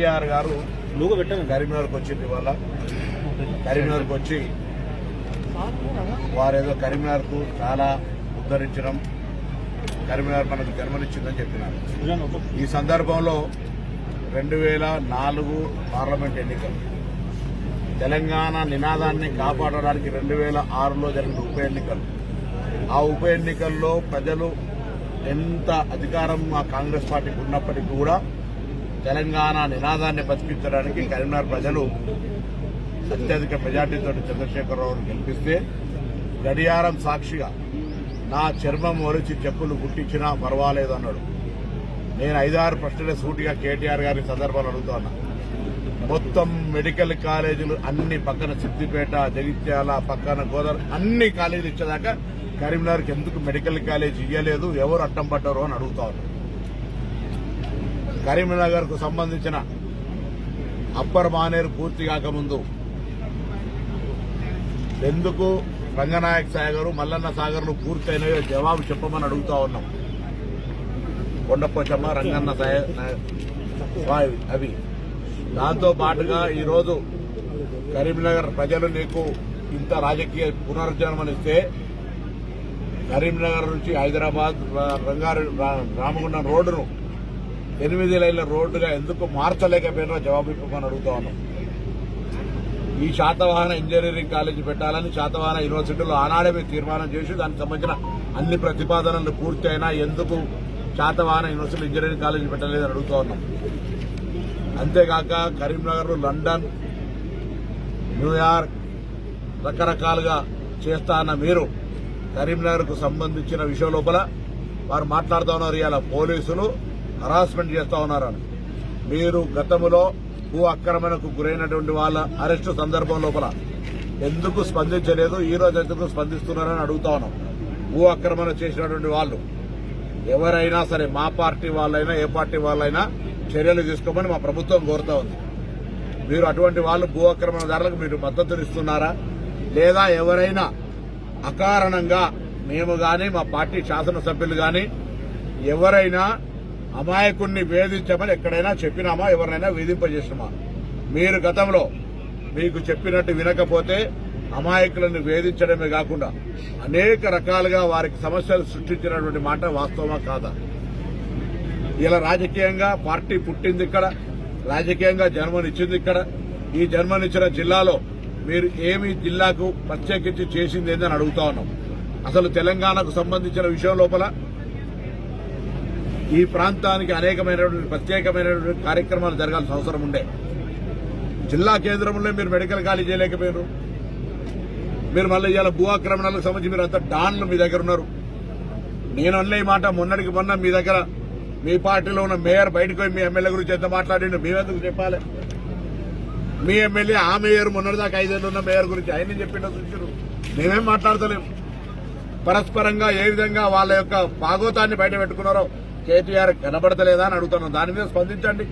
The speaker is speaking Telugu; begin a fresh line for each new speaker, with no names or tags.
కేటీఆర్ గారు కరీంనగర్కి వచ్చింది ఇవాళ. కరీంనగర్కి వచ్చి వారేదో కరీంనగర్కు చాలా ఉద్ధరించడం కరీంనగర్ మనకు జన్మనిచ్చిందని చెప్పినారు. ఈ సందర్భంలో రెండు వేల నాలుగు పార్లమెంట్ ఎన్నికలు. తెలంగాణ నినాదాన్ని కాపాడడానికి రెండు వేల ఆరులో జరిగిన ఉప ఎన్నికలు. ఆ ఉప ఎన్నికల్లో ప్రజలు ఎంత అధికారం మా కాంగ్రెస్ పార్టీకి ఉన్నప్పటికీ కూడా తెలంగాణ నినాదాన్ని బతికించడానికి కరీంనగర్ ప్రజలు అత్యధిక మెజార్టీతో చంద్రశేఖరరావును గెలిపిస్తే గడియారం సాక్షిగా నా చర్మం ఒలిచి చెప్పులు గుట్టించినా పర్వాలేదు అన్నాడు నేను ఐదారు ప్రశ్నలే సూటిగా కేటీఆర్ గారి సందర్భాలు అడుగుతున్నా. మొత్తం మెడికల్ కాలేజీలు అన్ని పక్కన సిద్దిపేట జగిత్యాల పక్కన గోదావరి అన్ని కాలేజీలు ఇచ్చేదాకా కరీంనగర్కి ఎందుకు మెడికల్ కాలేజ్ ఇవ్వలేదు ఎవరు అడ్డం పడ్డారు అని అడుగుతా కరీంనగర్కు కరీంనగర్కు సంబంధించిన అప్పర్ మానేరు పూర్తి కాకముందు. ఎందుకు రంగనాయక్ సాగర్ మల్లన్న సాగర్లు పూర్తయినాయో జవాబు చెప్పమని అడుగుతా ఉన్నాం. కొండపోచమ్మ రంగన్న సాయ- అవి. దాంతో పాటుగా ఈరోజు కరీంనగర్ ప్రజలు నీకు ఇంత రాజకీయ పునరుజ్జన్మనిస్తే కరీంనగర్ నుంచి హైదరాబాద్ రంగారెడ్డి రా- రామగుండం రోడ్డును ఎనిమిది లైన్ల రోడ్డుగా ఎందుకు మార్చలేకపోయినో జవాబు ఇవ్వమని అడుగుతా ఉన్నాం. ఈ శాతవాహన ఇంజనీరింగ్ కాలేజీ పెట్టాలని శాతవాహన యూనివర్సిటీలో ఆనాడే మేము తీర్మానం చేసి దానికి సంబంధించిన అన్ని ప్రతిపాదనలు పూర్తి అయినా ఎందుకు శాతవాహన యూనివర్సిటీ ఇంజనీరింగ్ కాలేజీ పెట్టలేదని అడుగుతా ఉన్నాం. అంతేకాక కరీంనగర్ లండన్ న్యూయార్క్ రకరకాలుగా చేస్తా అన్న మీరు కరీంనగర్కు సంబంధించిన విషయం లోపల వారు మాట్లాడుతూ ఉన్నారు. ఇవాళ పోలీసులు హరాస్మెంట్ చేస్తా ఉన్నారని. మీరు గతంలో భూ ఆక్రమణకు గురైనటువంటి వాళ్ళ అరెస్టు సందర్భం లోపల ఎందుకు స్పందించలేదు ఈ రోజు ఎందుకు స్పందిస్తున్నారని అడుగుతా ఉన్నాం. భూ ఆక్రమణ చేసినటువంటి వాళ్ళు ఎవరైనా సరే మా పార్టీ వాళ్ళైనా ఏ పార్టీ వాళ్ళైనా చర్యలు తీసుకోమని మా ప్రభుత్వం కోరుతా ఉంది. మీరు అటువంటి వాళ్ళు భూ ఆక్రమణదారులకు మీరు మద్దతునిస్తున్నారా లేదా ఎవరైనా అకారణంగా మేము గాని మా పార్టీ శాసనసభ్యులు గాని ఎవరైనా అమాయకుణ్ణి వేధించమని ఎక్కడైనా చెప్పినామా? ఎవరినైనా వేధింపజేసినామా? మీరు గతంలో మీకు చెప్పినట్టు వినకపోతే అమాయకులను వేధించడమే కాకుండా అనేక రకాలుగా వారికి సమస్యలు సృష్టించినటువంటి మాట వాస్తవమా కాదా? ఇలా రాజకీయంగా పార్టీ పుట్టింది ఇక్కడ రాజకీయంగా జన్మనిచ్చింది ఇక్కడ. ఈ జన్మనిచ్చిన జిల్లాలో మీరు ఏమి జిల్లాకు ప్రత్యేకించి చేసింది ఏందని అడుగుతా ఉన్నాం. అసలు తెలంగాణకు సంబంధించిన విషయం లోపల ఈ ప్రాంతానికి అనేకమైనటువంటి ప్రత్యేకమైనటువంటి కార్యక్రమాలు జరగాల్సిన అవసరం ఉండే. జిల్లా కేంద్రంలో మీరు మెడికల్ కాలేజ్ చేయలేకపోయారు మీరు మళ్ళీ ఇవాళ భూ ఆక్రమణలకు సంబంధించి మీరు అంతా డాన్లు మీ దగ్గర ఉన్నారు. నేను అన్నీ ఈ మాట మొన్నటికి మొన్న మీ దగ్గర మీ పార్టీలో ఉన్న మేయర్ బయటకు పోయి మీ ఎమ్మెల్యే గురించి ఎంత మాట్లాడిండు మేమెందుకు చెప్పాలి? మీ ఎమ్మెల్యే ఆ మేయర్ మొన్నటిదాకా ఐదేళ్ళు ఉన్న మేయర్ గురించి ఆయన చెప్పిండో చూసారు మేమేం మాట్లాడతలేము పరస్పరంగా ఏ విధంగా వాళ్ళ యొక్క భాగోతాన్ని బయట పెట్టుకున్నారో కేటీఆర్ కనబడతలేదా అని అడుగుతున్నాం దాని మీద స్పందించండి.